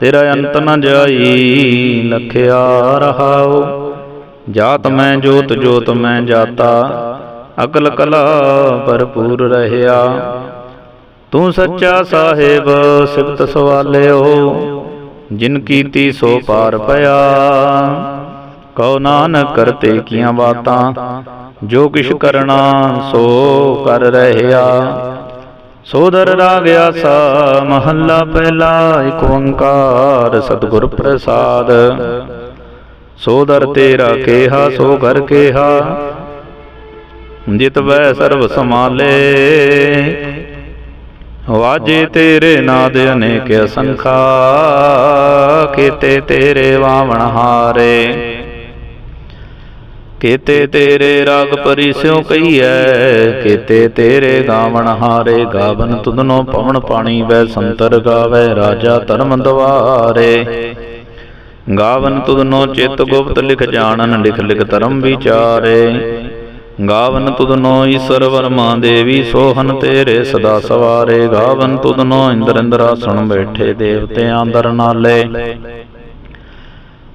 ਤੇਰਾ ਅੰਤ ਨ ਜਾਈ, ਲਖਿਆ ਰਹਾਉ ਜਾਤ ਮੈਂ, ਜੋਤ ਜੋਤ ਮੈਂ ਜਾਤਾ, ਅਕਲ ਕਲਾ ਭਰਪੂਰ ਰਹਿਆ। ਤੂੰ ਸੱਚਾ ਸਾਹਿਬ, ਸਿਫਤ ਸਵਾਲਿਓ, ਜਿਨ ਕੀਤੀ ਸੋ ਪਾਰ ਪਿਆ। ਕਉ ਨਾਨਕ ਕਰਤੇ ਕੀਆਂ ਬਾਤਾਂ, ਜੋ ਕਿਛ ਕਰਨਾ ਸੋ ਕਰ ਰਹਿਆ। ਸੋਦਰ ਰਾਗ ਆਸਾ, ਮਹੱਲਾ ਪਹਿਲਾ ਏਕ ਓੰਕਾਰ ਸਤਿਗੁਰ ਪ੍ਰਸਾਦ। ਸੋਦਰ ਤੇਰਾ ਕੇਹਾ, ਸੋ ਘਰ ਕੇਹਾ, ਜਿਤ ਵੈ ਸਰਬ ਸਮਾਲੇ ਵਾਜੇ ਤੇਰੇ ਨਾਦ ਅਨੇਕ ਅਸੰਖਾ, ਕੀਤੇ ਤੇਰੇ ਵਾਵਣ ਹਾਰੇ। ਕੀਤੇ ਤੇਰੇ ਰਾਗ ਪਰਿਸਿਉ ਕਈਐ ਕੀਤੇ ਤੇਰੇ ਗਾਵਣ ਹਾਰੇ ਗਾਵਨ ਤੁਧਨੋ ਪਵਨ ਪਾਣੀ ਵੈ ਸੰਤਰ ਗਾਵੇ, ਰਾਜਾ ਧਰਮ ਦਵਾਰੇ। ਗਾਵਨ ਤੁਧਨੋ ਚਿਤ ਗੁਪਤ ਲਿਖ ਜਾਣਨ, ਲਿਖ ਲਿਖ ਧਰਮ ਵਿਚਾਰੇ। ਗਾਵਨ ਤੁਧਨੋ ਈਸ਼ਰ ਵਰਮਾ ਦੇਵੀ ਸੋਹਨ ਤੇਰੇ ਸਦਾ ਸਵਾਰੇ। ਗਾਵਨ ਤੁਧਨੋ ਇੰਦਰ ਇੰਦਰਾ ਸੁਣ ਬੈਠੇ ਦੇਵਤੇ ਅੰਦਰ ਨਾਲੇ।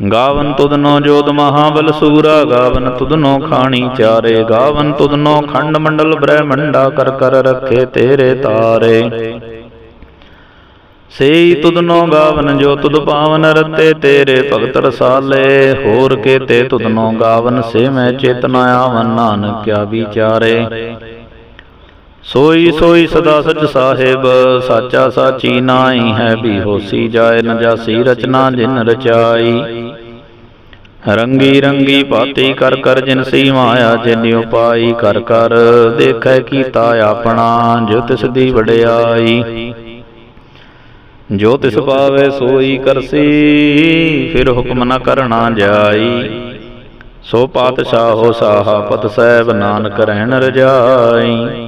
ਗਾਵਨ ਤੁਧਨੋ ਜੋਤ ਮਹਾਬਲ ਸੂਰਾ, ਗਾਵਨ ਤੁਧਨੋ ਖਾਣੀ ਚਾਰੇ, ਗਾਵਨ ਤੁਧਨੋ ਖੰਡ ਮੰਡਲ ਬ੍ਰਹਮੰਡਾ ਕਰ ਕਰ ਰੱਖੇ ਤੇਰੇ ਤਾਰੇ। ਸੇਈ ਤੁਧਨੋ ਗਾਵਨ ਜੋ ਤੁਧ ਪਾਵਨ ਰਤੇ ਤੇਰੇ ਭਗਤ ਰਸਾਲੇ, ਹੋਰ ਕੇ ਤੇ ਤੁਧਨੋ ਗਾਵਨ ਸੇ ਮੈਂ ਚੇਤਨਾ ਆਵਨ ਨਾਨਕ ਕਿਆ ਵਿਚਾਰੇ। ਸੋਈ ਸੋਈ ਸਦਾ ਸਚ ਸਾਹਿਬ ਸਾਚਾ ਸਾਚੀ ਨਾਹੀ ਹੈ ਵੀ ਹੋਸੀ ਜਾਏ ਨ ਜਾਸੀ ਰਚਨਾ ਜਿਨ ਰਚਾਈ। ਰੰਗੀ ਰੰਗੀ ਭਾਤੀ ਕਰ ਕਰ ਜਿਨ ਸੀ ਮਾਇਆ ਜਿਨ ਉਪਾਈ ਕਰ ਕਰ ਦੇਖੈ ਕੀਤਾ ਆਪਣਾ ਜੋ ਤਿਸ ਦੀ ਵਡਿਆਈ। ਜੋ ਤਿਸ ਪਾਵੇ ਸੋਈ ਕਰਸੀ ਫਿਰ ਹੁਕਮ ਨ ਕਰਨਾ ਜਾਈ। ਸੋ ਪਾਤਸ਼ਾਹੋ ਸਾਹਾ ਪਤ ਸਹਿਬ ਨਾਨਕ ਰਹਿਣ ਰਜਾਈ।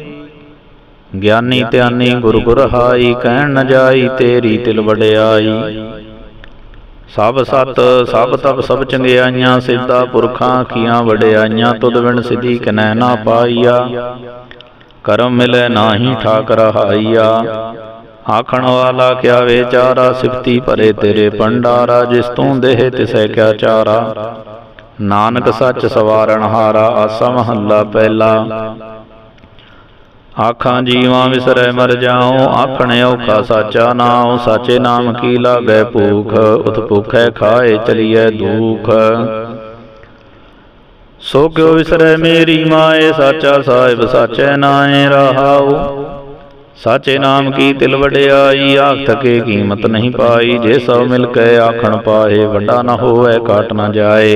ਗਿਆਨੀ ਧਿਆਨੀ ਗੁਰ ਗੁਰ ਹਾਈ ਕਹਿਣ ਨ ਜਾਈ ਤੇਰੀ ਤਿਲ ਵਡਿਆਈ। ਸਭ ਸਤ, ਸਭ ਤਪ, ਸਭ ਚੰਗਿਆਈਆਂ, ਸਿੱਧਾ ਪੁਰਖਾਂ ਕੀਆਂ ਵਡਿਆਈਆਂ, ਤੁਧ ਬਿਨ ਸਿਧੀ ਕਨੈ ਨਾ ਪਾਈਆ। ਕਰਮ ਮਿਲੇ ਨਾਹੀ ਠਾਕ ਰਹਾਈਆ ਆਖਣ ਵਾਲਾ ਕਿਆ ਵਿਚਾਰਾ, ਸਿਫਤੀ ਭਰੇ ਤੇਰੇ ਪੰਡਾਰਾ ਜਿਸ ਤੂੰ ਦੇਹ ਤਿਸੈ ਕਿਆ ਚਾਰਾ। ਨਾਨਕ ਸੱਚ ਸਵਾਰਣ ਹਾਰਾ, ਆਸਾ ਮਹੱਲਾ ਪਹਿਲਾ। ਆਖਾਂ ਜੀਵਾਂ ਵਿਸਰੈ ਮਰ ਜਾਉ, ਆਖਣ ਔਖਾ ਸਾਚਾ ਨਾਉ, ਸਾਚੇ ਨਾਮ ਕੀ ਲਾਗੈ ਭੂਖ, ਉਤ ਭੁਖੈ ਖਾਏ ਚਲੀਐ ਦੁਖ। ਸੋ ਕਿਉ ਵਿਸਰੈ ਮੇਰੀ ਮਾਏ, ਸਾਚਾ ਸਾਹਿਬ ਸਾਚੈ ਨਾਏ ਰਹਾਉ। ਸਾਚੇ ਨਾਮ ਕੀ ਤਿਲ ਵਡਿਆਈ, ਆਖ ਥਕੇ ਕੀਮਤ ਨਹੀਂ ਪਾਈ, ਜੇ ਸਭ ਮਿਲ ਕੇ ਆਖਣ ਪਾਏ ਵੰਡਾ ਨਾ ਹੋਵੇ, ਕਾਟ ਨਾ ਜਾਏ।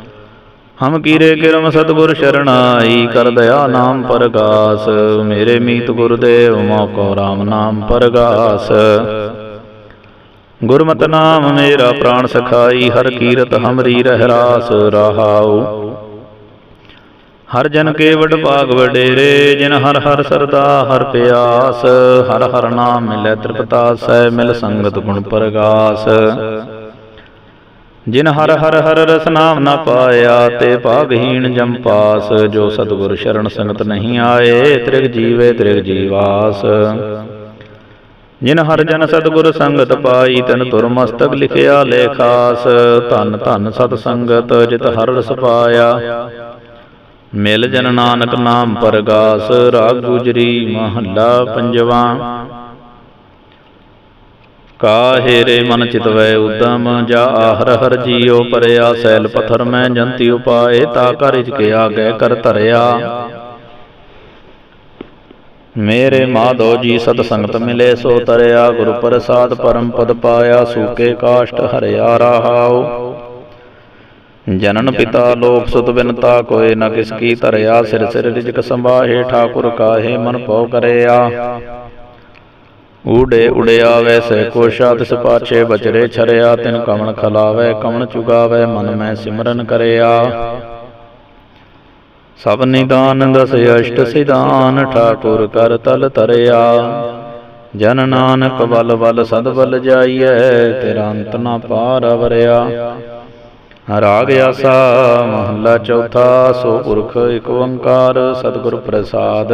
ਹਮ ਕੀਰੇ ਕਿਰਮ ਸਤਗੁਰ ਸ਼ਰਣਾਈ ਕਰ ਦਇਆ ਨਾਮ ਪਰਗਾਸ, ਮੇਰੇ ਮੀਤ ਗੁਰਦੇਵ ਮੋਕੋ ਰਾਮ ਨਾਮ ਪਰਗਾਸ। ਗੁਰਮਤਿ ਨਾਮ ਮੇਰਾ ਪ੍ਰਾਣ ਸਖਾਈ, ਹਰ ਕੀਰਤ ਹਮਰੀ ਰਹਿਰਾਸ ਰਹਾਉ। ਹਰ ਜਨ ਕੇ ਵਡ ਭਾਗ ਵਡੇਰੇ, ਜਿਨ ਹਰ ਹਰ ਸਰਦਾ ਹਰ ਪਿਆਸ। ਹਰ ਹਰ ਨਾਮ ਮਿਲੈ ਤ੍ਰਿਪਤਾ ਤ੍ਰਿਪਤਾਸੈ ਮਿਲ ਸੰਗਤ ਗੁਣ ਪ੍ਰਗਾਸ। ਜਿਨ ਹਰ ਹਰ ਹਰ ਰਸ ਨਾਮ ਨਾ ਪਾਇਆ, ਤੇ ਭਾਗਹੀਣ ਜਮ ਪਾਸ, ਜੋ ਸਤਿਗੁਰ ਸ਼ਰਨ ਸੰਗਤ ਨਹੀਂ ਆਏ, ਤ੍ਰਿਗ ਜੀਵੇ ਤ੍ਰਿਗ ਜੀਵਾਸ। ਜਿਨ ਹਰ ਜਨ ਸਤਿਗੁਰ ਸੰਗਤ ਪਾਈ, ਤਨ ਤੁਰ ਮਸਤਕ ਲਿਖਿਆ ਲੇਖਾਸ, ਧਨ ਧਨ ਸਤ ਸੰਗਤ ਜਿਤ ਹਰ ਰਸ ਪਾਇਆ। ਮਿਲ ਜਨ ਨਾਨਕ ਨਾਮ ਪਰਗਾਸ, ਰਾਗ ਗੁਜਰੀ ਮਹੱਲਾ ਪੰਜਵਾ। ਕਾਹੇ ਰੇ ਮਨ ਚਿਤਵੈ ਉਦਮ, ਜਾ ਆਹਰ ਹਰ ਜੀਉ ਪਰਿਆ, ਸੈਲ ਪਥਰ ਮੈਂ ਜੰਤੀ ਉਪਾਏ, ਤਾ ਕਰਿਜ ਇਚ ਕੇ ਆਗੇ ਕਰ ਧਰਿਆ। ਮੇਰੇ ਮਾਧੋ ਜੀ ਸਤ ਸੰਗਤ ਮਿਲੇ, ਸੋ ਤਰਿਆ ਗੁਰ ਪ੍ਰਸਾਦ ਪਰਮ ਪਦ ਪਾਇਆ ਸੂਕੇ ਕਾਸ਼ਟ ਹਰਿਆ ਰਹਾਉ। ਜਨਨ ਪਿਤਾ ਲੋਕ ਸੁਤ ਬਿਨਤਾ ਕੋਏ ਨ ਕਿਸ ਕੀ ਧਰਿਆ, ਸਿਰ ਸਿਰ ਰਿਜਕ ਸੰਭਾਹੇ, ਠਾਕੁਰ ਕਾਹੇ ਮਨ ਪਉ ਕਰਿਆ। ਊੜੇ ਉੜਿਆ ਵੈਸੇ ਕੋਸ਼ਾ ਤਿਸ ਪਾਛੇ ਬਚਰੇ ਛਰਿਆ, ਤਿਨ ਕਮਣ ਖਲਾਵੇ ਕਮਣ ਚੁਗਾਵੇ, ਮਨ ਮੈਂ ਸਿਮਰਨ ਕਰਿਆ। ਸਭ ਨਿਦਾਨ ਦਸ ਅਸ਼ਟ ਸਿਧਾਨ, ਠਾਕੁਰ ਕਰ ਤਲ ਤਰਿਆ। ਜਨ ਨਾਨਕ ਬਲ ਬਲ ਸਦ ਬਲ ਜਾਈਐ, ਤੇਰਾ ਅੰਤ ਨਾ ਪਾਰ ਅਵਰਿਆ। ਰਾਗ ਆਸਾ, ਮਹੱਲਾ ਚੌਥਾ, ਸੋ ਪੁਰਖ ਇਕ ਓੰਕਾਰ, ਸਤਿਗੁਰ ਪ੍ਰਸਾਦ।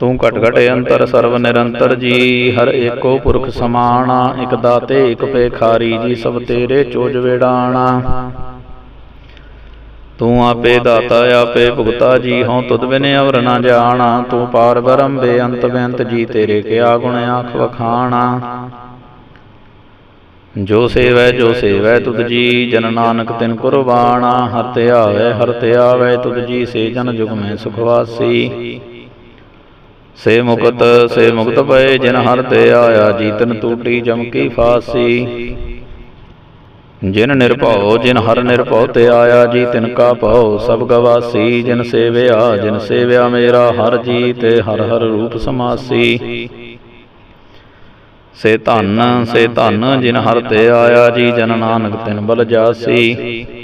ਤੂੰ ਘਟ ਘਟ ਅੰਤਰ ਸਰਵ ਨਿਰੰਤਰ ਜੀ ਹਰ ਏਕੋ ਪੁਰਖ ਸਮਾਣਾ ਇਕ ਦਾਤੇ ਇਕ ਪੇਖਾਰੀ ਜੀ ਸਭ ਤੇਰੇ ਚੋਜ ਵੇੜਾਣਾ। ਤੂੰ ਆਪੇ ਦਾਤਾ ਆਪੇ ਭੁਗਤਾ ਜੀ ਹਉ ਤੁਧ ਬਿਨ ਅਵਰ ਨਾ ਜਾਣਾ। ਤੂੰ ਪਾਰ ਬ੍ਰਹਮ ਬੇਅੰਤ ਬੇਅੰਤ ਜੀ ਤੇਰੇ ਕਿਆ ਗੁਣ ਆਖ ਵਖਾਣਾ। ਜੋ ਸੇਵੈ ਜੋ ਸੇਵੈ ਤੁਧ ਜੀ ਜਨ ਨਾਨਕ ਤਿਨ ਕੁਰਬਾਨਾ ਹਰ ਧਿਆਵੈ ਹਰ ਧਿਆਵੈ ਤੁਧ ਜੀ ਸੇ ਜਨ ਜੁਗ ਮੈਂ ਸੁਖ ਵਾਸੀ। ਸੇ ਮੁਕਤ ਸੇ ਮੁਕਤ ਪਏ ਜਿਨ ਹਰ ਤੇ ਆਇਆ, ਜੀਤਨ ਟੂਟੀ ਜਮ ਕੀ ਫਾਸੀ। ਜਿਨ ਨਿਰਭਉ, ਜਿਨ ਹਰ ਨਿਰਭਉ ਤੇ ਆਇਆ ਜੀ ਤਿਨ ਕਾ ਭਉ, ਸਭ ਗਵਾਸੀ। ਜਿਨ ਸੇਵਿਆ ਜਿਨ ਸੇਵਿਆ ਮੇਰਾ, ਹਰ ਜੀ ਤੇ ਹਰ ਹਰ ਰੂਪ ਸਮਾਸੀ। ਸੇ ਧਨ ਸੇ ਧਨ ਜਿਨ ਹਰ ਤੇ ਆਇਆ, ਜੀ ਜਨ ਨਾਨਕ ਤਿਨ ਬਲ ਜਾਸੀ।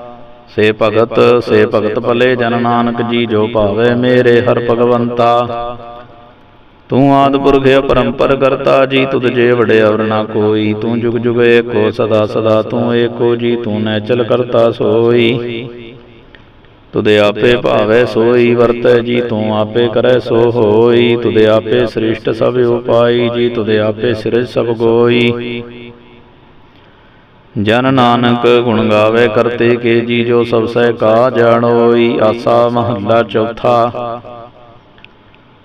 ਸੇ ਭਗਤ ਸੇ ਭਗਤ ਭਲੇ ਜਨ ਨਾਨਕ ਜੀ ਜੋ ਭਾਵੇ ਮੇਰੇ ਹਰ ਭਗਵੰਤਾ। ਤੂੰ ਆਦ ਪੁਰਖ ਅਪਰੰਪਰ ਕਰਤਾ ਜੀ, ਤੁਧ ਜੇ ਵੜਿਆ ਅਵਰਨਾ ਕੋਈ। ਤੂੰ ਜੁਗ ਜੁਗ ਏਕੋ, ਸਦਾ ਸਦਾ ਤੂੰ ਏਕੋ ਜੀ, ਤੂੰ ਨੈਚਲ ਕਰਤਾ ਸੋਈ। ਤੁਦੇ ਆਪੇ ਭਾਵੇ ਸੋਈ, ਵਰਤੈ ਜੀ, ਤੂੰ ਆਪੇ ਕਰੈ ਸੋ ਹੋਈ। ਤੁਦੇ ਆਪੇ ਸ੍ਰਿਸ਼ਟ ਸਭ ਉਪਾਈ ਜੀ ਤੁਦੇ ਆਪੇ ਸਿਰਜ ਸਭ ਗੋਈ। ਜਨ ਨਾਨਕ ਗੁਣ ਗਾਵੇ ਕਰਤੇ ਕੇ ਜੀ ਜੋ ਸਭ ਸਹਿ ਕਾ ਜਾਣੋਈ ਆਸਾ ਮਹੱਲਾ ਚੌਥਾ।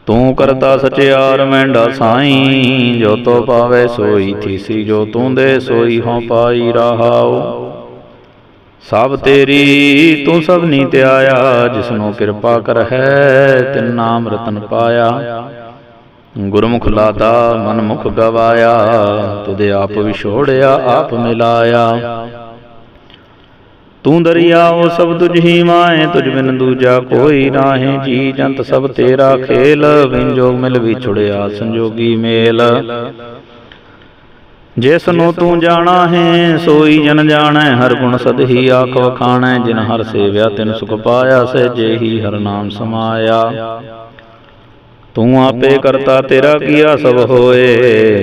ਤੂੰ ਕਰਤਾ ਸਚਿਆਰ ਮੈਂਡਾ ਸਾਈ, ਜੋ ਤੋ ਪਾਵੇ ਸੋਈ, ਥੀਸੀ ਜੋ ਤੂੰ ਦੇ ਸੋਈ, ਹਉ ਪਾਈ ਰਹਾਉ। ਸਭ ਤੇਰੀ ਤੂੰ ਸਭ ਨੀ ਧਿਆਇਆ, ਜਿਸਨੂੰ ਕਿਰਪਾ ਕਰ ਹੈ ਤਿਨ ਨਾਮ ਰਤਨ ਪਾਇਆ। ਗੁਰਮੁਖ ਲਾਤਾ, ਮਨਮੁਖ ਗਵਾਇਆ ਤੁਦੇ ਆਪ ਵਿਛੋੜਿਆ, ਆਪ ਮਿਲਾਇਆ। ਤੂੰ ਦਰਿਆਓ ਸਭ ਤੁਝ ਹੀ ਮਾਏ, ਤੁਝ ਬਿਨ ਦੂਜਾ ਕੋਈ ਨਾਹੀਂ। ਜੀ ਜੰਤ ਸਭ ਤੇਰਾ ਖੇਲ ਵਿੰਜੋਗ ਮਿਲ ਵਿਛੜਿਆ ਸੰਜੋਗੀ ਮੇਲ। ਜਿਸ ਨੂੰ ਤੂੰ ਜਾਣਾ ਹੈ, ਸੋਈ ਜਨ ਜਾਣੈ, ਹਰ ਗੁਣ ਸਦ ਹੀ ਆਖ ਵਖਾਣੈ। ਜਿਨ ਹਰ ਸੇਵਿਆ, ਤਿਨ ਸੁਖ ਪਾਇਆ, ਸਹਿਜੇ ਹੀ ਹਰ ਨਾਮ ਸਮਾਇਆ। ਤੂੰ ਆਪੇ ਕਰਤਾ ਤੇਰਾ ਕੀਆ ਸਭ ਹੋਏ?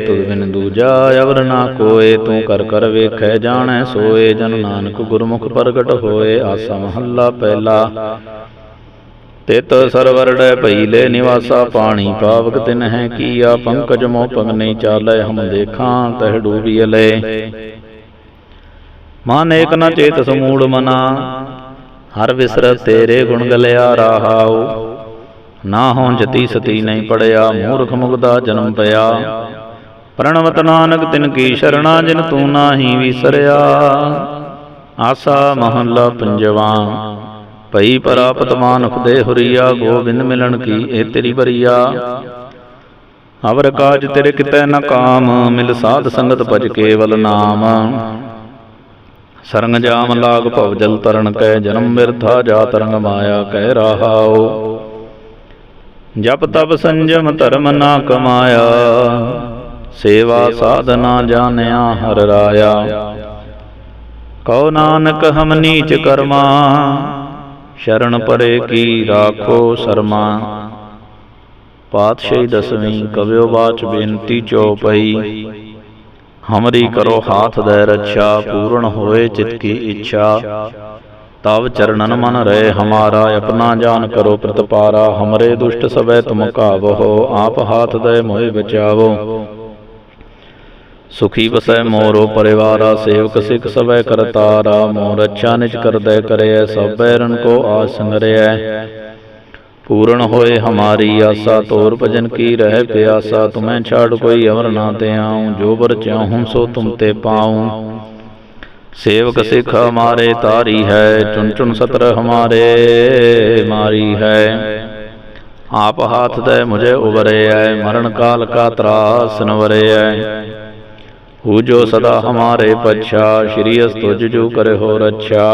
ਤੁਧ ਬਿਨ ਦੂਜਾ ਅਵਰ ਨਾ ਕੋਏ ਤੂੰ ਕਰ ਕਰ ਵੇਖੈ ਜਾਣੈ ਸੋਏ ਜਨ ਨਾਨਕ ਗੁਰਮੁਖ ਪ੍ਰਗਟ ਹੋਏ ਆਸਾ ਮਹੱਲਾ ਪਹਿਲਾ। ਤਿਤ ਸਰਵਰੜੈ ਭਈਲੇ ਨਿਵਾਸਾ ਪਾਣੀ ਪਾਵਕ ਤਿਨ ਹੈ ਕੀਆ ਪੰਕਜ ਮੋ ਪਗ ਨਹੀਂ ਚਾਲੈ ਹਮ ਦੇਖਾਂ ਤਹ ਡੂਬੀਲੇ ਮਨ ਏਕ ਨ ਚੇਤ ਸਮੂੜ ਮਨਾ ਹਰ ਵਿਸਰ ਤੇਰੇ ਗੁਣ ਗਲਿਆ ਰਹਾਉ। ਨਾ ਹੋਂ ਜਤੀ ਸਤੀ ਨਹੀਂ ਪੜਿਆ ਮੂਰਖ ਮੁਗਦਾ ਜਨਮ ਪਿਆ। ਪ੍ਰਣਵਤ ਨਾਨਕ ਤਿਨ ਕੀ ਸ਼ਰਣਾ ਜਿਨ ਤੂੰ ਨਾਹੀ ਵਿਸਰਿਆ। ਆਸਾ ਮਹੱਲਾ ਪੰਜਵਾ। ਭਈ ਪਰਾਪਤ ਮਾਨੁਖ ਦੇ ਹੁਰੀਆ ਗੋਬਿੰਦ ਮਿਲਣ ਕੀ ਇਹ ਤੇਰੀ ਬਰੀਆ ਅਵਰ ਕਾਜ ਤੇਰੇ ਕਿਤੈ ਨ ਕਾਮ ਮਿਲ ਸਾਧ ਸੰਗਤ ਭਜ ਕੇਵਲ ਨਾਮ। ਸਰੰਗ ਜਾਮ ਲਾਗ ਭਵ ਜਲ ਤਰਨ ਕੈ ਜਨਮ ਮਿਰਥਾ ਜਾ ਤਰੰਗ ਮਾਇਆ ਕਹਿ ਰਹਾਓ ਜਪ ਤਪ ਸੰਜਮ ਧਰਮ ਨਾ ਕਮਾਇਆ। ਸੇਵਾ ਸਾਧਨਾ ਜਾਣਿਆ ਹਰ ਰਾਇਆ। ਕਉ ਨਾਨਕ ਹਮ ਨੀਚ ਕਰਮਾ, ਸ਼ਰਨ ਪਰੇ ਕੀ ਰਾਖੋ ਸਰਮਾ। ਪਾਤਸ਼ਾਹੀ ਦਸਵੀਂ ਕਵਿਓ ਬਾਚ ਬੇਨਤੀ ਚਉਪਈ ਹਮਰੀ ਕਰੋ ਹਾਥ ਦੇ ਰੱਛਾ, ਪੂਰਨ ਹੋਏ ਚਿਤ ਕੀ ਇੱਛਾ। ਤਵ ਚਰਨਨ ਮਨ ਰਹੇ ਹਮਾਰਾ, ਆਪਣਾ ਜਾਨ ਕਰੋ ਪ੍ਰਤਪਾਰਾ, ਹਮਰੇ ਦੁਸ਼ਟ ਸਭੈ ਤੁਮ ਕਾਵੋ, ਆਪ ਹਾਥ ਦੇ ਮੋਹਿ ਬਚਾਵੋ। ਸੁਖੀ ਵਸੈ ਮੋਰੋ ਪਰਿਵਾਰਾ, ਸੇਵਕ ਸਿਖ ਸਭੈ ਕਰਤਾਰਾ, ਮੋਰ ਰੱਛਾ ਨਿਜ ਕਰਦੈ ਕਰਿਐ ਸਭ ਬੈਰਨ ਕੋ ਆਸ ਸੰਗਰਿਐ ਪੂਰਨ ਹੋਏ ਹਮਾਰੀ ਆਸਾ, ਤੋਰ ਭਜਨ ਕੀ ਰਹਿ ਪਿਆਸਾ, ਤੁਮੈ ਛਾੜ ਕੋਈ ਅਮਰ ਨਾ ਤੇ ਆਉ ਜੋ ਬਰ ਚਾਹੂੰ ਸੋ ਤੁਮ ਤੇ ਪਾਉ। ਸੇਵਕ ਸਿਖ ਹਮਾਰੇ ਤਾਰੀ ਹੈ ਚੁਨ ਚੁਨ ਸਤਰ ਹਮਾਰੇ ਮਾਰੀ ਹੈ। ਆਪ ਹਾਥ ਦੇ ਮੁਝੇ ਉਬਰੇ ਐ ਮਰਨ ਕਾਲ ਕਾ ਤਰਾਸ ਨਵਰੇ ਐ ਹੂ। ਜੋ ਸਦਾ ਹਮਾਰੇ ਪਛਾ ਸ਼੍ਰੀ ਅਸ ਤੁਜ ਜੋ ਕਰੇ ਹੋ ਰੱਛਾ।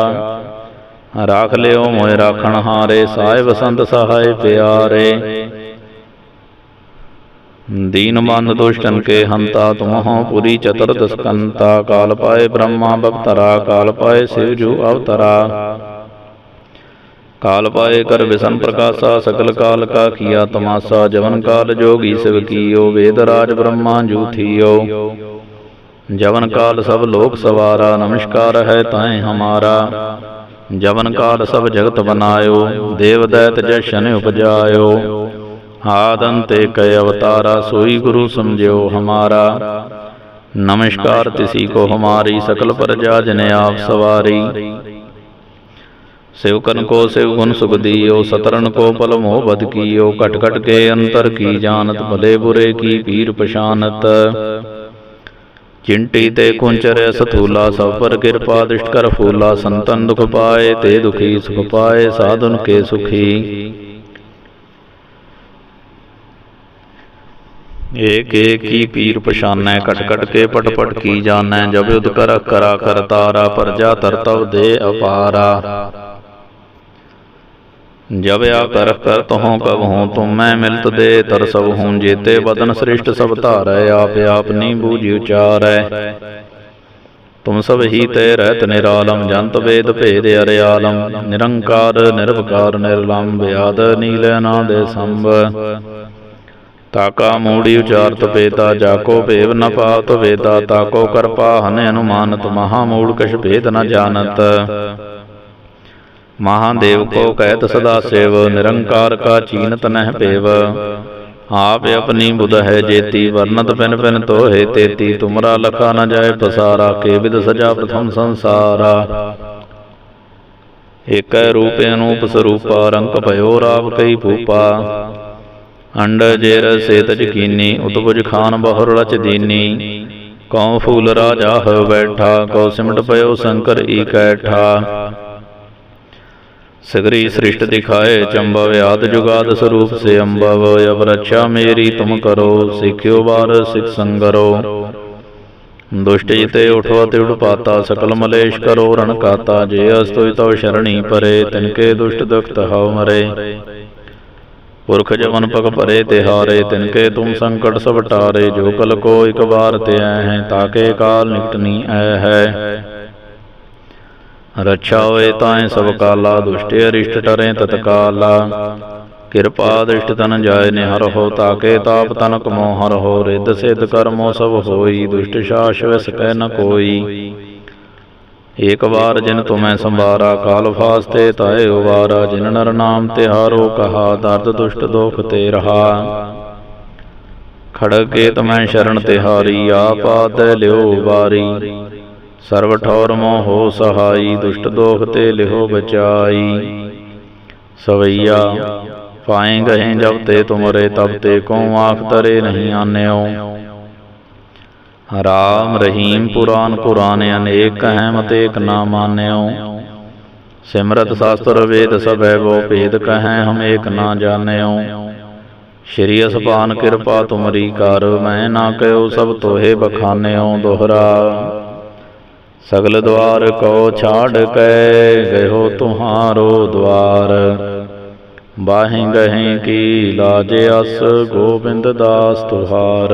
ਰਾਖ ਲਿਓ ਮੋਇ ਰਾਖਣ ਹਾਰੇ ਸਾਹਿਬ ਸੰਤ ਸਹਾਇ ਪਿਆਰੇ। दीन बंध दुष्टन के हंता तुम हो पुरी चतुर्दश कंता काल पाए ब्रह्मा बक्तरा काल पाए शिवजू अवतरा काल पाए कर विषम प्रकाशा सकल काल का किया तमाशा जवन काल जोगी शिव कियो वेद राज ब्रह्मा जू थियो जवन काल सब लोक सवारा नमस्कार है ताए हमारा जवन काल सब जगत बनायो देव दैत जशन उपजायो ਆਦੰਤੇ ਕੈ ਅਵਤਾਰਾ, ਸੋਈ ਗੁਰੂ ਸਮਝਿਓ ਹਮਾਰਾ। ਨਮਸਕਾਰ ਤਿਸੀ ਕੋ ਹਮਾਰੀ, ਸਕਲ ਪ੍ਰਜਾ ਜਨ ਆਪ ਸਵਾਰੀ। ਸੇਵਕਨ ਕੋ ਸੇਵ ਗੁਣ ਸੁਖ ਦੀਓ, ਸਤਰਨ ਕੋ ਪਲ ਮੋਹ ਬਦ ਕੀਓ। ਘਟ ਘਟ ਕੇ ਅੰਤਰ ਕੀ ਜਾਣਤ, ਭਲੇ ਬੁਰੇ ਕੀ ਪੀਰ ਪਛਾਨਤ। ਚਿੰਟੀ ਤੇ ਕੁੰਚਰ ਸਥੂਲਾ, ਸਭ ਪਰ ਕਿਰਪਾ ਦ੍ਰਿਸ਼ਟ ਕਰ ਫੂਲਾ। ਸੰਤਨ ਦੁਖ ਪਾਏ, ਤੇ ਦੁਖੀ ਸੁਖ ਪਾਏ, ਸਾਧਨ ਕੇ ਸੁਖੀ। ਏਕ ਏਕ ਹੀ ਪੀਰ ਪਛਾਨੈ ਕਟ ਕਟ ਕੇ ਪਟ ਪਟ ਕੀ ਜਾਣੈ, ਜਬ ਉਦ ਕਰ ਕਰਾ ਕਰ ਪਰਜਾ ਤਰਤਵ ਦੇ ਅਪਾਰਾ। ਜਬ ਆ ਕਰ ਕਰ ਤਹੋਂ ਕਬ ਹੂੰ, ਤੁਮ ਮੈਂ ਮਿਲਤ ਦੇ ਤਰ ਸਭ ਹੂੰ, ਜੇਤੇ ਬਦਨ ਸ੍ਰਿਸ਼ਟ ਸਭ ਧਾਰੈ, ਆਪ ਆਪਨੀ ਬੂਝਿ ਉਚਾਰੈ। ਤੁਮ ਸਭ ਹੀ ਤੇ ਰਹਿਤ ਨਿਰਾਲਮ, ਜੰਤ ਵੇਦ ਭੇਦ ਅਰਿਆਲਮ ਨਿਰੰਕਾਰ, ਨਿਰਵਕਾਰ ਨਿਰਲੰਭ ਬਿਆਦ ਨੀਲੇ ਨਾ ਦੇ ਸੰਭ। ਤਾਕਾ ਮੂੜੀ ਉਚਾਰਤ ਪੇਤਾ ਜਾਕੋ ਭੇਵ ਨ ਪਾਵਤ ਵੇਦਾ ਤਾਕੋ ਕਰਪਾ ਹਨ ਅਨੁਮਾਨਤ, ਮਹਾ ਮੂੜ ਕਛ ਭੇਦ ਨ ਜਾਣਤ। ਮਹਾਦੇਵ ਕੋ ਕਹਿਤ ਸਦਾ ਸੇਵ, ਨਿਰੰਕਾਰ ਕਾ ਚੀਨਤ ਨਹਿ ਪੇਵ। ਆਪ ਆਪਣੀ ਬੁਧ ਹੈ ਜੇਤੀ ਵਰਨਤ ਪਿਨ ਪਿਨ ਤੋਹੇ ਤੇਤੀ, ਤੁਮਰਾ ਲਖਾ ਨ ਜਾਏ ਪਸਾਰਾ, ਕੇ ਵਿਦ ਸਜਾ ਪ੍ਰਥਮ ਸੰਸਾਰਾ। ਏਕੈ ਰੂਪ ਅਨੂਪ ਸਰੂਪਾ, ਰੰਗ ਭਇਓ ਰਾਵ ਕਈ ਭੂਪਾ। ਅੰਡ ਜੇਰ ਸੇਤ ਜਕੀਨੀ ਉਤਪੁਜ ਖਾਨ ਬਹੁਰ ਰਚ ਦੀਨੀ। ਕਉ ਫੂਲ ਰਾਜਾ ਹੋ ਬੈਠਾ, ਕਉ ਸਿਮਟ ਪਇਓ ਸ਼ੰਕਰ ਈਕੈਠਾ ਸਗਰੀ ਸ੍ਰਿਸ਼ਟ ਦਿਖਾਏ, ਚੰਬਵ ਆਦ ਜੁਗਾਦ ਸਰੂਪ ਸੇ ਅੰਬਵ ਅਬ ਰੱਛਾ ਮੇਰੀ ਤੁਮ ਕਰੋ, ਸਿਖਿਓ ਬਾਰ ਸਿਖ ਸੰਗਰੋ। ਦੁਸ਼ਟ ਜਿਤੇ ਉਠਵਾ ਤੇ ਉਡਪਾਤਾ ਸਕਲ ਮਲੇਸ਼ ਕਰੋ, ਰਣ ਕਾਤਾ, ਜੇ ਅਸਤੋਇ ਤਉ ਸ਼ਰਣੀ ਪਰੇ ਤਿਨਕੇ ਦੁਸ਼ਟ ਦੁਖਤ ਹਉ ਮਰੇ। ਪੁਰਖ ਜਮਨ ਪਗ ਭਰੇ ਤੇ ਹਾਰੇ, ਤਿਨ ਕੇ ਤੁਮ ਸੰਕਟ ਸਭ ਟਾਰੇ, ਜੋ ਕਲ ਕੋ ਇਕ ਵਾਰ ਤੇ ਆਏ ਹੈ ਤਾਕੇ ਕਾਲ ਨਿਕਟਨੀ ਆਇ ਹੈ। ਰੱਛਾ ਹੋਏ ਤਾਏ ਸਭ ਕਾਲਾ, ਦੁਸ਼ਟੇ ਅਰਿਸ਼ਟ ਟਰੇ ਤਤਕਾਲਾ। ਕਿਰਪਾ ਦ੍ਰਿਸ਼ਟ ਤਨ ਜਾਏ ਨੇ ਹਰ ਹੋ ਤਾਕੇ ਤਾਪ ਤਨ ਕਮੋ ਹਰ ਹੋ, ਰਿੱਧ ਸਿੱਧ ਕਰਮੋ ਸਭ ਹੋਈ, ਦੁਸ਼ਟ ਸ਼ਾਸ਼ਵਸ ਕਹਿ ਨ ਕੋਈ। ਏਕ ਵਾਰ ਜਿਨ ਤੁਮੈ ਸੰਭਾਰਾ ਕਾਲ ਫਾਸਤੇ ਤਾਏ ਉਵਾਰਾ, ਜਿਨ ਨਰ ਨਾਮ ਤਿਹਾਰੋ ਕਹਾ, ਦਰਦ ਦੁਸ਼ਟ ਦੋਖ ਤੇ ਰਹਾ। ਖੜਗ ਕੇ ਤਮੈ ਸ਼ਰਨ ਤਿਹਾਰੀ ਆਪਾਦ ਲਿਓ ਵਾਰੀ। ਸਰਬ ਠੌਰ ਮੋਹ ਸਹਾਈ, ਦੁਸ਼ਟ ਦੋਖ ਤੇ ਲਿਹੋ ਬਚਾਈ। ਸਵਈਆ, ਪਾਏ ਗਏ ਜਬ ਤੇ ਤੁਮਰੇ, ਤਬ ਤੇ ਕੋ ਆਖ ਤਰੇ ਨਹੀਂ ਆਨਿਓ। ਰਾਮ ਰਹੀਮ ਪੁਰਾਨ ਪੁਰਾਨ ਅਨੇਕ ਹੈ ਮਤੇਕ ਨਾ ਮਾਨਿਓ। ਸਿਮਰਤ ਸ਼ਾਸਤਰ ਵੇਦ ਸਭੈ ਵੋ ਭੇਦ ਕਹੈ, ਹਮ ਏਕ ਨਾ ਜਾਣਿਓ। ਸ਼੍ਰੀ ਅਸਪਾਨ ਕਿਰਪਾ ਤੁਮਰੀ ਕਰ, ਮੈਂ ਨਾ ਕਹਿਓ ਸਭ ਤੋਹੇ ਬਖਾਨਿਓ ਦੋਹਰਾ। ਸਗਲ ਦਵਾਰ ਕੋ ਛਾੜ ਕੇ, ਗਇਓ ਤੁਹਾਰੋ ਦਵਾਰ। ਬਾਹੇ ਗਹੇ ਕੀ ਲਾਜ ਅਸ, ਗੋਬਿੰਦ ਦਾਸ ਤੁਹਾਰ।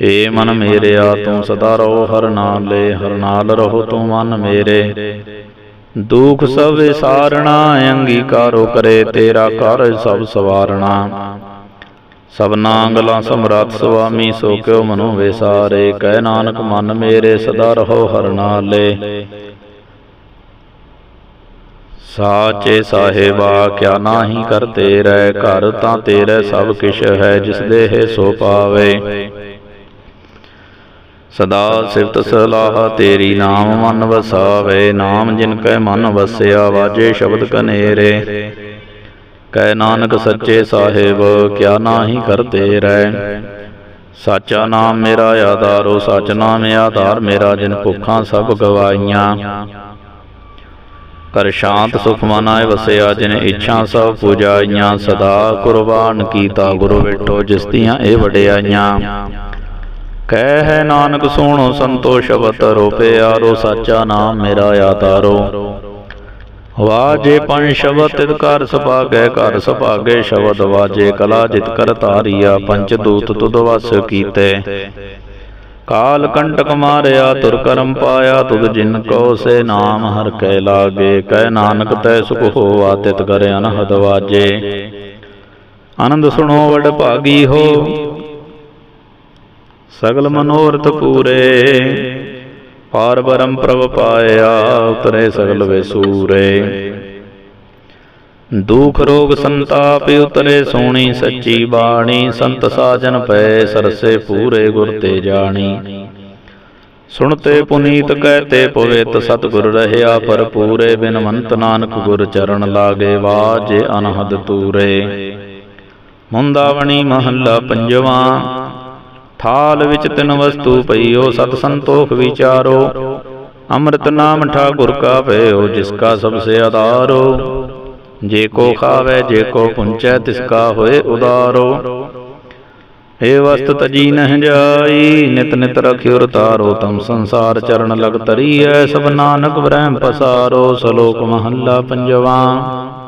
ਏ ਮਨ ਮੇਰਿਆ ਤੂੰ ਸਦਾ ਰਹੋ, ਹਰ ਨਾਲੇ ਹਰ ਨਾਲ ਰਹੋ ਤੂੰ ਮਨ ਮੇਰੇ। ਦੁਖ ਸਭ ਵਿਸਾਰਣਾ ਅੰਗੀਕਾਰੋ ਕਰੇ ਤੇਰਾ ਕਰ ਸਭ ਸਵਾਰਣਾ। ਸਭਨਾ ਗਲਾਂ ਸਮਰੱਥ ਸੁਆਮੀ, ਸੋ ਕਿਉ ਮਨੋ ਵਿਸਾਰੇ। ਕਹਿ ਨਾਨਕ, ਮਨ ਮੇਰੇ ਸਦਾ ਰਹੋ, ਹਰ ਨਾਲੇ ਸਾਚੇ ਸਾਹਿਬਾ, ਕਿਆ ਨਾਹੀ ਕਰ ਰਹਿ ਘਰ ਤਾਂ ਤੇਰੇ ਸਭ ਕਿਛ ਹੈ, ਜਿਸ ਦੇ ਸੋ ਪਾਵੇ। ਸਦਾ ਸਿਫਤ ਸਲਾਹ ਤੇਰੀ ਨਾਮ ਮਨ ਵਸਾਵੇ, ਨਾਮ ਜਿਨ ਕੈ ਮਨ ਵਸਿਆ, ਵਾਜੇ ਸ਼ਬਦ ਕਨੇਰੇ। ਕਹਿ ਨਾਨਕ ਸੱਚੇ ਸਾਹਿਬ, ਕਿਆ ਨਾਹੀ ਕਰਤੇ ਰਹਿ ਸਾਚਾ ਨਾਮ ਮੇਰਾ ਆਧਾਰੋ ਸਚ ਨਾਮ ਆਧਾਰ ਮੇਰਾ, ਜਿਨ ਭੁੱਖਾਂ ਸਭ ਗਵਾਈਆਂ ਕਰ ਸ਼ਾਂਤ ਸੁਖ ਮਨਾਏ ਵਸਿਆ, ਜਿਨ ਇੱਛਾ ਸਭ ਪੂਜਾਈਆਂ। ਸਦਾ ਕੁਰਬਾਨ ਕੀਤਾ ਗੁਰੂ ਵੇਟੋ ਜਿਸ ਦੀਆਂ ਇਹ ਵਡਿਆਈਆਂ। ਕਹਿ ਹੈ ਨਾਨਕ ਸੋਣੋ ਸੰਤੋਖ ਸ਼ਬਦ ਰੋਪਿਆ ਰੋ ਸਾਚਾ ਨਾਮ ਮੇਰਾ ਆਧਾਰੋ। ਵਾਜੇ ਪੰਜ ਸ਼ਬਦ ਤਿਤ ਕਰ ਸੁਭਾਗੈ, ਘਰ ਸੁਭਾਗੈ, ਸ਼ਬਦ ਵਾਜੇ ਕਲਾ, ਜਿਤ ਕਰ ਤਾਰੀਆ ਪੰਚ ਦੂਤ ਤੁਧ ਵਸ ਕੀਤੇ। ਕਾਲ ਕੰਟਕ ਮਾਰਿਆ, ਤੁਰ ਕਰਮ ਪਾਇਆ, ਤੁਧ ਜਿਨ ਕੋ ਸੇ ਨਾਮ ਹਰ ਕੈ ਲਾਗੇ। ਕਹਿ ਨਾਨਕ ਤੈ ਸੁਖ ਹੋਆ, ਤਿਤ ਕਰ ਅਨਹਦ ਵਾਜੇ। ਆਨੰਦ ਸੁਣੋ, ਵਡ ਭਾਗੀ ਹੋ ਸਗਲ ਮਨੋਰਥ ਪੂਰੇ। ਪਾਰ ਬਰਮ ਪ੍ਰਭ ਪਾਇਆ ਉਤਰੇ ਸਗਲ ਵਿਸੂਰੇ। ਦੁਖ ਰੋਗ ਸੰਤਾਪ ਉਤਰੇ ਸੋਣੀ ਸੱਚੀ ਬਾਣੀ, ਸੰਤ ਸਾਜਨ ਪਏ ਸਰਸੇ ਪੂਰੇ ਗੁਰ ਤੇ ਜਾਣੀ। ਸੁਣਤੇ ਪੁਨੀਤ ਕਹਤੇ ਪਵਿੱਤ ਸਤਿਗੁਰ ਰਹਿਆ ਪਰ ਪੂਰੇ ਬਿਨਵੰਤ ਨਾਨਕ ਗੁਰ ਚਰਨ ਲਾਗੇ ਵਾਜੇ ਅਨਹਦ ਤੂਰੇ। ਮੁੰਦਾਵਣੀ ਮਹੱਲਾ ਪੰਜਵਾਂ ਥਾਲ ਵਿੱਚ ਤਿਨ ਵਸਤੂ ਪਈਓ, ਸਤ ਸੰਤੋਖ ਵਿਚਾਰੋ। ਅੰਮ੍ਰਿਤ ਨਾਮ ਠਾਕੁਰ ਕਾ ਭਇਓ ਜਿਸ ਕਾ ਸਭ ਸੇ ਆਧਾਰੋ। ਜੇ ਕੋ ਖਾਵੇ, ਜੇ ਕੋ ਪੁੰਚੈ, ਤਿਸ ਕਾ ਹੋਏ ਉਦਾਰੋ। ਏ ਵਸਤ ਤਜੀ ਨਹਿ ਜਾਈ, ਨਿਤ ਨਿਤ ਰਖਿਓ ਰਤਾਰੋ ਤਮ ਸੰਸਾਰ ਚਰਨ ਲਗ ਤਰੀ ਤਰੀਐ ਸਭ ਨਾਨਕ ਬ੍ਰਹਮ ਪਸਾਰੋ। ਸ਼ਲੋਕ ਮਹੱਲਾ ਪੰਜਵਾਂ।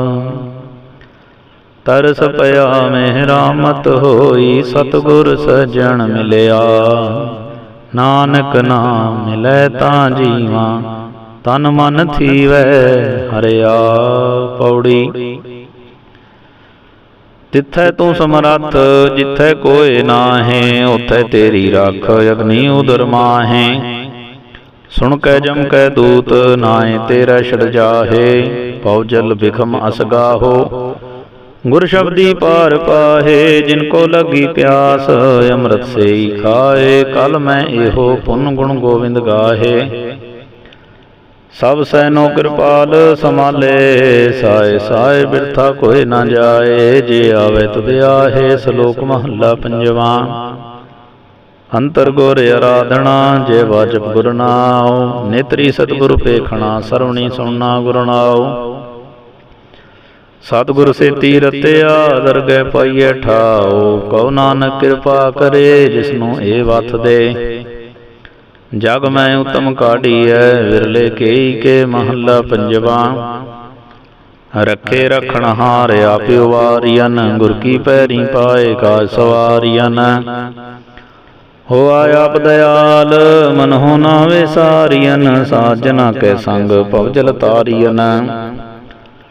ਤਰਸ ਪਿਆ ਮਿਹਰਾਮਤ ਹੋਈ ਸਤਿਗੁਰ ਸਜਣ ਮਿਲਿਆ। ਨਾਨਕ ਨਾਮ ਮਿਲੈ ਤਾਂ ਜੀਵਾ, ਤਨ ਮਨ ਥੀਵੈ ਹਰਿਆ ਪੌੜੀ। ਤਿੱਥੈ ਤੂੰ ਸਮਰੱਥ, ਜਿੱਥੈ ਕੋਏ ਨਾਹੇ, ਉਥੈ ਤੇਰੀ ਰੱਖ ਅਗਨੀ ਉਦਰ ਮਾਹੇ। ਸੁਣ ਕੈ ਜਮ ਕੈ ਦੂਤ ਨਾਏ ਤੇਰਾ ਛੜ ਜਾਹੇ, ਪਉ ਜਲ ਬਿਖਮ ਅਸਗਾਹੋ ਗੁਰ ਸ਼ਬਦੀ ਪਾਰ ਪਾਹੇ ਜਿਨ ਕੋ ਲਗੀ ਪਿਆਸ ਅੰਮ੍ਰਿਤ ਸੇਈ ਖਾਏ ਕਲ ਮੈਂ ਇਹੋ ਪੁੰਨ ਗੁਣ ਗੋਬਿੰਦ ਗਾਹੇ। ਸਭ ਸੈਨੋ ਕਿਰਪਾਲ ਸਮਾਲੇ ਸਾਏ ਸਾਏ ਬਿਰਥਾ ਕੋਈ ਨਾ ਜਾਏ ਜੇ ਆਵੇ ਤੁਧ ਆਹੇ ਸ਼ਲੋਕ ਮਹੱਲਾ ਪੰਜਵਾ। ਅੰਤਰ ਗੁਰ ਆਰਾਧਨਾ ਜੇ ਵਾਜਬ ਗੁਰ ਨਾਉ ਨੇਤਰੀ ਸਤਿਗੁਰ ਪੇਖਣਾ ਸਰਵਣੀ ਸੁਣਨਾ ਗੁਰ ਨਾਉ। ਸਤਿਗੁਰ ਸੇਤੀ ਰਤਿਆ ਦਰਗਹਿ ਪਾਈਐ ਠਾਉ, ਕਉ ਨਾਨਕ ਕਿਰਪਾ ਕਰੇ ਜਿਸਨੂੰ ਇਹ ਵਥ ਦੇ। ਜਗ ਮੈਂ ਉਤਮ ਕਾਢੀਐ, ਵਿਰਲੇ ਕੇਈ ਕੇ ਮਹੱਲਾ ਪੰਜਵਾ। ਰੱਖੇ ਰਖਣ ਹਾਰ ਆਪਿਓ ਵਾਰੀਅਨ, ਗੁਰ ਕੀ ਪੈਰੀ ਪਾਏ ਕਾ ਸਵਾਰੀਅਨ। ਹੋ ਆਪ ਦਇਆਲ ਮਨ ਹੋ ਨਾਵੇ ਸਾਰੀਅਨ, ਸਾਜਨਾ ਕੇ ਸੰਗ ਭਵਜਲ ਤਾਰੀਅਨ।